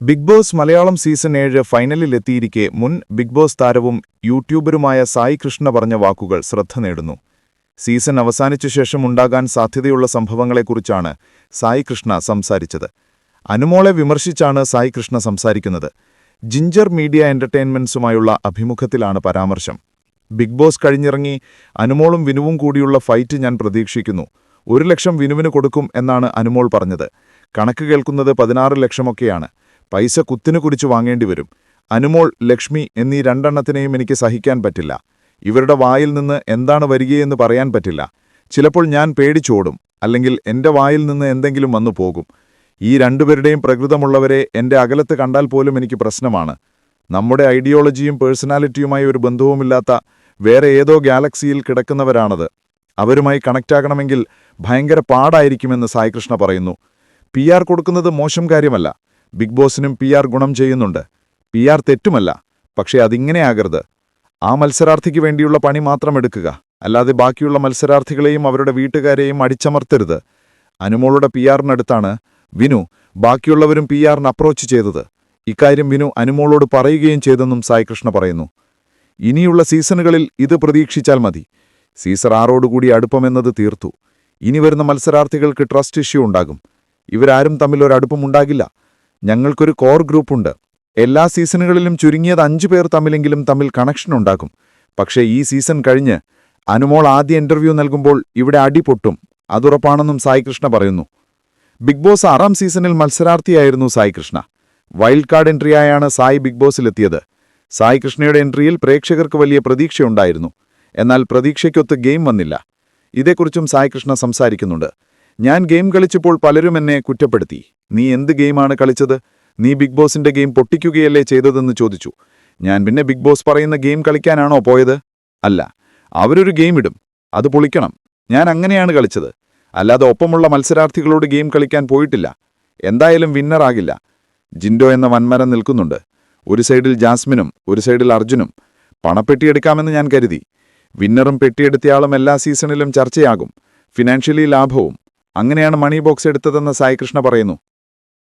Big boss Malayalam season ഏഴ് ഫൈനലിലെത്തിയിരിക്കെ മുൻ big boss താരവും യൂട്യൂബറുമായ സായി കൃഷ്ണ പറഞ്ഞ വാക്കുകൾ ശ്രദ്ധ നേടുന്നു. സീസൺ അവസാനിച്ച ശേഷം ഉണ്ടാകാൻ സാധ്യതയുള്ള സംഭവങ്ങളെക്കുറിച്ചാണ് സായി കൃഷ്ണ സംസാരിച്ചത്. അനുമോളെ വിമർശിച്ചാണ് സായി കൃഷ്ണ സംസാരിക്കുന്നത്. ജിഞ്ചർ മീഡിയ എന്റർടൈൻമെന്റ്സുമായുള്ള അഭിമുഖത്തിലാണ് പരാമർശം. ബിഗ് ബോസ് കഴിഞ്ഞിറങ്ങി അനുമോളും വിനുവും കൂടിയുള്ള ഫൈറ്റ് ഞാൻ പ്രതീക്ഷിക്കുന്നു. ഒരു ലക്ഷം വിനുവിന് കൊടുക്കും എന്നാണ് അനുമോൾ പറഞ്ഞത്. കണക്ക് കേൾക്കുന്നത് പതിനാറ് ലക്ഷമൊക്കെയാണ്. പൈസ കുത്തിനു കുറിച്ച് വാങ്ങേണ്ടി വരും. അനുമോൾ ലക്ഷ്മി എന്നീ രണ്ടെണ്ണത്തിനെയും എനിക്ക് സഹിക്കാൻ പറ്റില്ല. ഇവരുടെ വായിൽ നിന്ന് എന്താണ് വരികയെന്ന് പറയാൻ പറ്റില്ല. ചിലപ്പോൾ ഞാൻ പേടിച്ചോടും അല്ലെങ്കിൽ എന്റെ വായിൽ നിന്ന് എന്തെങ്കിലും വന്നു പോകും. ഈ രണ്ടുപേരുടെയും പ്രകൃതമുള്ളവരെ എന്റെ അകലത്ത് കണ്ടാൽ പോലും എനിക്ക് പ്രശ്നമാണ്. നമ്മുടെ ഐഡിയോളജിയും പേഴ്സണാലിറ്റിയുമായി ഒരു ബന്ധവുമില്ലാത്ത വേറെ ഏതോ ഗാലക്സിയിൽ കിടക്കുന്നവരാണത്. അവരുമായി കണക്റ്റാകണമെങ്കിൽ ഭയങ്കര പാടായിരിക്കുമെന്ന് സായികൃഷ്ണ പറയുന്നു. പി കൊടുക്കുന്നത് മോശം കാര്യമല്ല. ബിഗ് ബോസിനും പി ഗുണം ചെയ്യുന്നുണ്ട്. പി തെറ്റുമല്ല പക്ഷേ അതിങ്ങനെയാകരുത് ആ മത്സരാർത്ഥിക്ക് വേണ്ടിയുള്ള പണി മാത്രം എടുക്കുക. അല്ലാതെ ബാക്കിയുള്ള മത്സരാർത്ഥികളെയും അവരുടെ വീട്ടുകാരെയും അടിച്ചമർത്തരുത്. അനുമോളുടെ പി ആറിനടുത്താണ് വിനു ബാക്കിയുള്ളവരും പി ആറിന് അപ്രോച്ച് ചെയ്തത്. ഇക്കാര്യം വിനു അനുമോളോട് പറയുകയും ചെയ്തെന്നും സായികൃഷ്ണ പറയുന്നു. ഇനിയുള്ള സീസണുകളിൽ ഇത് പ്രതീക്ഷിച്ചാൽ മതി. സീസർ ആറോടുകൂടി അടുപ്പമെന്നത് തീർത്തു. ഇനി വരുന്ന മത്സരാർത്ഥികൾക്ക് ട്രസ്റ്റ് ഇഷ്യൂ ഉണ്ടാകും. ഇവരാരും തമ്മിൽ ഒരടുപ്പമുണ്ടാകില്ല ഞങ്ങൾക്കൊരു കോർ ഗ്രൂപ്പുണ്ട്. എല്ലാ സീസണുകളിലും ചുരുങ്ങിയത് അഞ്ചു പേർ തമ്മിലെങ്കിലും തമ്മിൽ കണക്ഷൻ ഉണ്ടാകും. പക്ഷേ ഈ സീസൺ കഴിഞ്ഞ് അനുമോൾ ആദ്യ ഇന്റർവ്യൂ നൽകുമ്പോൾ ഇവിടെ അടിപൊട്ടും അതുറപ്പാണെന്നും സായികൃഷ്ണ പറയുന്നു. ബിഗ് ബോസ് ആറാം സീസണിൽ മത്സരാർത്ഥിയായിരുന്നു സായികൃഷ്ണ വൈൽഡ് കാർഡ് എൻട്രിയായാണ് സായി ബിഗ് ബോസിലെത്തിയത്. സായി കൃഷ്ണയുടെ എൻട്രിയിൽ പ്രേക്ഷകർക്ക് വലിയ പ്രതീക്ഷയുണ്ടായിരുന്നു. എന്നാൽ പ്രതീക്ഷയ്ക്കൊത്ത് ഗെയിം വന്നില്ല. ഇതേക്കുറിച്ചും സായി കൃഷ്ണ സംസാരിക്കുന്നുണ്ട്. ഞാൻ ഗെയിം കളിച്ചപ്പോൾ പലരും എന്നെ കുറ്റപ്പെടുത്തി. നീ എന്ത് ഗെയിമാണ് കളിച്ചത്? നീ ബിഗ് ബോസിന്റെ ഗെയിം പൊട്ടിക്കുകയല്ലേ ചെയ്തതെന്ന് ചോദിച്ചു. ഞാൻ പിന്നെ ബിഗ് ബോസ് പറയുന്ന ഗെയിം കളിക്കാനാണോ പോയത്? അല്ല അവരൊരു ഗെയിം ഇടും. അത് പൊളിക്കണം. ഞാൻ അങ്ങനെയാണ് കളിച്ചത്. അല്ലാതെ ഒപ്പമുള്ള മത്സരാർത്ഥികളോട് ഗെയിം കളിക്കാൻ പോയിട്ടില്ല. എന്തായാലും വിന്നറാകില്ല ജിൻഡോ എന്ന വൻമരം നിൽക്കുന്നുണ്ട്. ഒരു സൈഡിൽ ജാസ്മിനും ഒരു സൈഡിൽ അർജുനും. പണപ്പെട്ടിയെടുക്കാമെന്ന് ഞാൻ കരുതി. വിന്നറും പെട്ടിയെടുത്തയാളും എല്ലാ സീസണിലും ചർച്ചയാകും. ഫിനാൻഷ്യലി ലാഭവും. അങ്ങനെയാണ് മണി ബോക്സ് എടുത്തതെന്ന് സായികൃഷ്ണ പറയുന്നു.